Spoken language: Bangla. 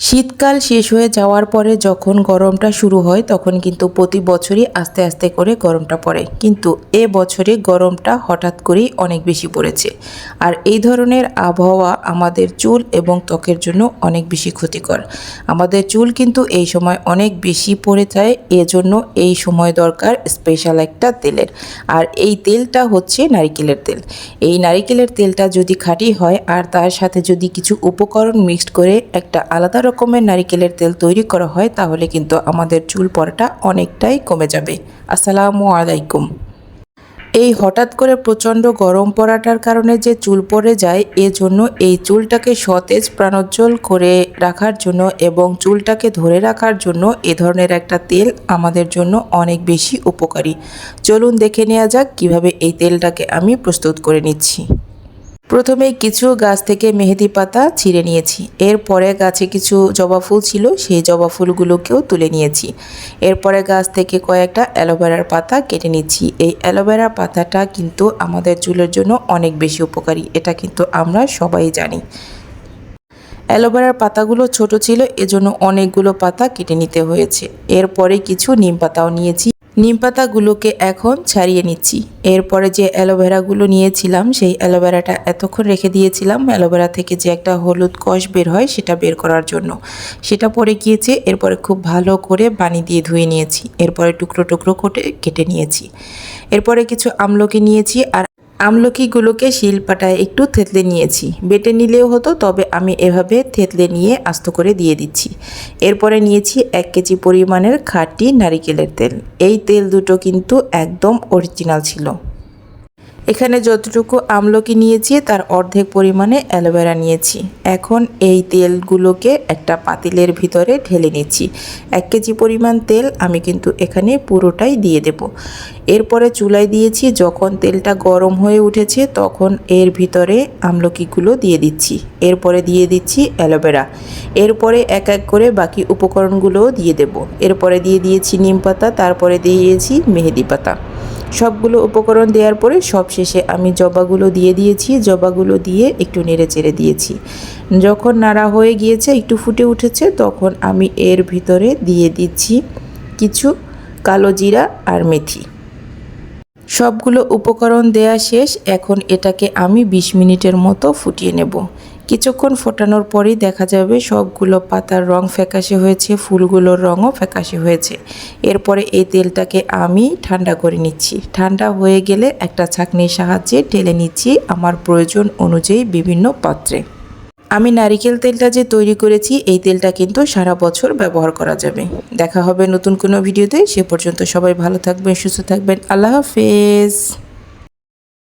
শীতকাল শেষ হয়ে যাওয়ার পরে যখন গরমটা শুরু হয়, তখন কিন্তু প্রতি বছরই আস্তে আস্তে করে গরমটা পড়ে। কিন্তু এ বছরে গরমটা হঠাৎ করেই অনেক বেশি পড়েছে। আর এই ধরনের আবহাওয়া আমাদের চুল এবং ত্বকের জন্য অনেক বেশি ক্ষতিকর। আমাদের চুল কিন্তু এই সময় অনেক বেশি পড়ে যায়, এজন্য এই সময় দরকার স্পেশাল একটা তেলের। আর এই তেলটা হচ্ছে নারিকেলের তেল। এই নারিকেলের তেলটা যদি খাঁটি হয়, আর তার সাথে যদি কিছু উপকরণ মিক্সড করে একটা আলাদা রকমের নারিকেলের তেল তৈরি করা হয়, তাহলে কিন্তু আমাদের চুল পড়াটা অনেকটাই কমে যাবে। আসসালামু আলাইকুম। এই হঠাৎ করে প্রচণ্ড গরম পড়াটার কারণে যে চুল পড়ে যায়, এজন্য এই চুলটাকে সতেজ প্রাণোজ্জ্বল করে রাখার জন্য এবং চুলটাকে ধরে রাখার জন্য এ ধরনের একটা তেল আমাদের জন্য অনেক বেশি উপকারী। চলুন দেখে নেওয়া যাক কীভাবে এই তেলটাকে আমি প্রস্তুত করে নিচ্ছি। প্রথমে কিছু গাছ থেকে মেহেদি পাতা ছিঁড়ে নিয়েছি। এরপরে গাছে কিছু জবা ফুল ছিল, সেই জবা ফুলগুলোকেও তুলে নিয়েছি। এরপরে গাছ থেকে কয়েকটা অ্যালোভেরার পাতা কেটে নিচ্ছি। এই অ্যালোভেরা পাতাটা কিন্তু আমাদের চুলের জন্য অনেক বেশি উপকারী, এটা কিন্তু আমরা সবাই জানি। অ্যালোভেরার পাতাগুলো ছোট ছিল, এজন্য অনেকগুলো পাতা কেটে নিতে হয়েছে। এরপরে কিছু নিম পাতাও নিয়েছি। নিম পাতাগুলোকে এখন ছাড়িয়ে নিচ্ছি। এরপরে যে অ্যালোভেরাগুলো নিয়েছিলাম, সেই অ্যালোভেরাটা এতক্ষণ রেখে দিয়েছিলাম, অ্যালোভেরা থেকে যে একটা হলুদ কষ বের হয়, সেটা বের করার জন্য। সেটা পরে গিয়েছে, এরপরে খুব ভালো করে পানি দিয়ে ধুয়ে নিয়েছি। এরপরে টুকরো টুকরো করে কেটে নিয়েছি। এরপরে কিছু আমলকি নিয়েছি, আর আমলকিগুলোকে শিলপাটায় একটু থেতলে নিয়েছি। বেটে নিলেও হতো, তবে আমি এভাবে থেতলে নিয়ে আস্ত করে দিয়ে দিচ্ছি। এরপরে নিয়েছি এক কেজি পরিমাণের খাঁটি নারিকেলের তেল। এই তেল দুটো কিন্তু একদম অরিজিনাল ছিল। এখানে যতটুকু আমলকি নিয়েছি, তার অর্ধেক পরিমাণে অ্যালোভেরা নিয়েছি। এখন এই তেলগুলোকে একটা পাতিলের ভিতরে ঢেলে নিচ্ছি। এক কেজি পরিমাণ তেল আমি কিন্তু এখানে পুরোটাই দিয়ে দেব। এরপরে চুলায় দিয়েছি, যখন তেলটা গরম হয়ে উঠেছে, তখন এর ভিতরে আমলকিগুলো দিয়ে দিচ্ছি। এরপরে দিয়ে দিচ্ছি অ্যালোভেরা। এরপরে এক এক করে বাকি উপকরণগুলোও দিয়ে দেব। এরপরে দিয়ে দিয়েছি নিম পাতা, তারপরে দিয়েছি মেহেদি পাতা। সবগুলো উপকরণ দেওয়ার পরে সব শেষে আমি জবাগুলো দিয়ে দিয়েছি, জবাগুলো দিয়ে একটু নেড়ে চেড়ে দিয়েছি। যখন নাড়া হয়ে গিয়েছে, একটু ফুটে উঠেছে, তখন আমি এর ভিতরে দিয়ে দিচ্ছি কিছু কালো জিরা আর মেথি। সবগুলো উপকরণ দেয়া শেষ, এখন এটাকে আমি ২০ মিনিটের মতো ফুটিয়ে নেব। কিছুক্ষণ ফোটানোর পরেই দেখা যাবে সবগুলো পাতার রং ফ্যাকাশে হয়েছে, ফুলগুলোর রঙও ফ্যাকাশে হয়েছে। এরপরে এই তেলটাকে আমি ঠান্ডা করে নিচ্ছি। ঠান্ডা হয়ে গেলে একটা ছাঁকনির সাহায্যে ঢেলে নিচ্ছি আমার প্রয়োজন অনুযায়ী বিভিন্ন পাত্রে। আমি নারিকেল তেলটা যে তৈরি করেছি, এই তেলটা কিন্তু সারা বছর ব্যবহার করা যাবে। দেখা হবে নতুন কোনো ভিডিওতে। সে পর্যন্ত সবাই ভালো থাকবেন, সুস্থ থাকবেন। আল্লাহ হাফেজ।